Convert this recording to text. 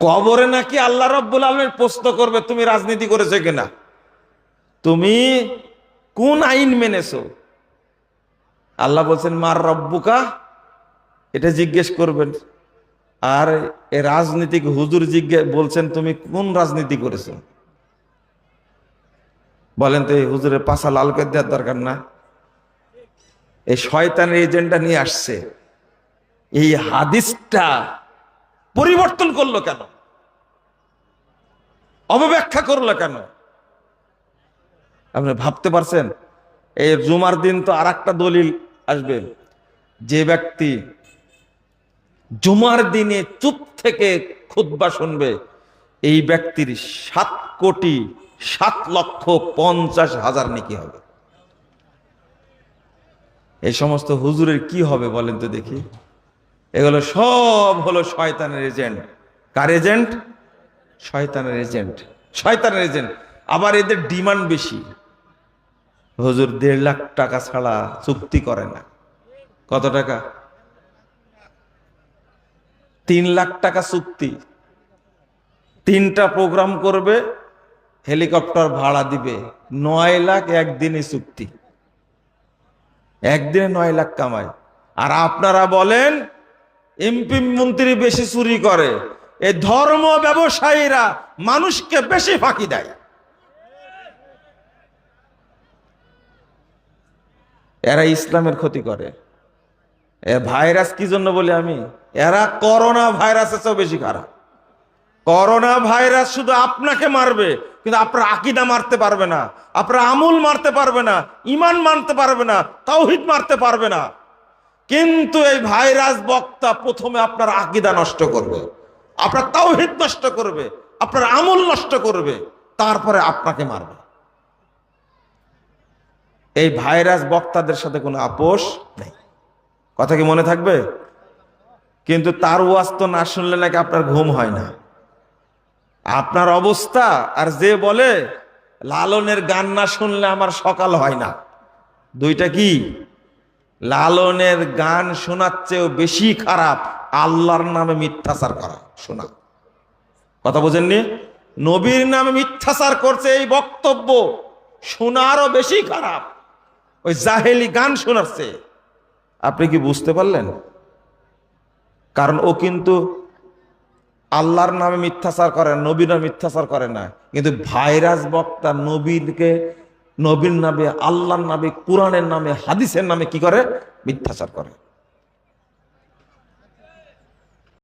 কবরে নাকি আল্লাহ রব্বুল আলমের প্রশ্ন করবে, তুমি রাজনীতি করেছ কিনা? তুমি কোন আইন মেনেছো? আল্লাহ বলছেন মার রব্বুকা? এটা জিজ্ঞেস করবেন। আর এ রাজনীতিক হুজুর জিজ্ঞেস বলছেন, তুমি কোন রাজনীতি করেছ? বলেন তো, এই হুজুরের পাশা লাল করে দেওয়ার দরকার না। এই শয়তানের এজেন্ডা নিয়ে আসছে। এই হাদিসটা পরিবর্তন করল কেন? অবব্যাখ্যা করল কেন? আপনি ভাবতে পারছেন? এই জুমার দিন তো আর দলিল আসবে। যে ব্যক্তি জুমার দিনে চুপ থেকে খুতবা শুনবে, এই ব্যক্তির সাত কোটি সাত লক্ষ পঞ্চাশ হাজার নাকি হবে। এই সমস্ত হুজুরের কি হবে বলেন তো দেখি। এগুলো সব হলো শয়তানের এজেন্ট। কার এজেন্ট? শয়তানের এজেন্ট। শয়তানের এজেন্ট। আবার এদের ডিমান্ড বেশি। হজুর দেড় লাখ টাকা ছাড়া চুক্তি করে না। কত টাকা? তিন লাখ টাকা চুক্তি। তিনটা প্রোগ্রাম করবে, হেলিকপ্টার ভাড়া দিবে। নয় লাখ একদিনে চুক্তি। একদিনে নয় লাখ কামায়। আর আপনারা বলেন এমপি মন্ত্রী বেশি চুরি করে। এই ধর্ম ব্যবসায়ীরা মানুষকে বেশি ফাঁকি দেয়। এরা ইসলামের ক্ষতি করে। এ ভাইরাস কি জন্য বলি আমি? এরা করোনা ভাইরাসের চেয়েও বেশি খারাপ। করোনা ভাইরাস শুধু আপনাকে মারবে, কিন্তু আপনার আকিদা মারতে পারবে না, আপনার আমুল মারতে পারবে না, ইমান মানতে পারবে না, তাওহিদ মারতে পারবে না। কিন্তু এই ভাইরাস বক্তা প্রথমে আপনার আকিদা নষ্ট করবে, আপনার তাওহিদ নষ্ট করবে, আপনার আমল নষ্ট করবে, তারপরে আপনাকে মারবে। এই ভাইরাস বক্তাদের সাথে কোনো আপোষ নেই। কথা কি মনে থাকবে? কিন্তু তার ওয়াজ তো না শুনলে নাকি আপনার ঘুম হয় না। আপনার অবস্থা, আর যে বলে, লালনের গান না শুনলে আমার সকাল হয় না। দুইটা কি? লালনের গান শোনার চেয়েও বেশি খারাপ আল্লাহর নামে মিথ্যাচার করা, শোনা। কথা বোঝেননি? নবীর নামে মিথ্যাচার করছে এই বক্তব্য শোনারও বেশি খারাপ। ওই জাহেলি গান শোনাচ্ছে আপনি কি বুঝতে পারলেন? কারণ ও কিন্তু আল্লাহর নামে মিথ্যাচার করে, নবীর মিথ্যাচার করে না। কিন্তু ভাইরাস বক্তা নবীরকে নবীর নামে আল্লাহর নামে কোরআনের নামে হাদিসের নামে কি করে? মিথ্যাচার করে।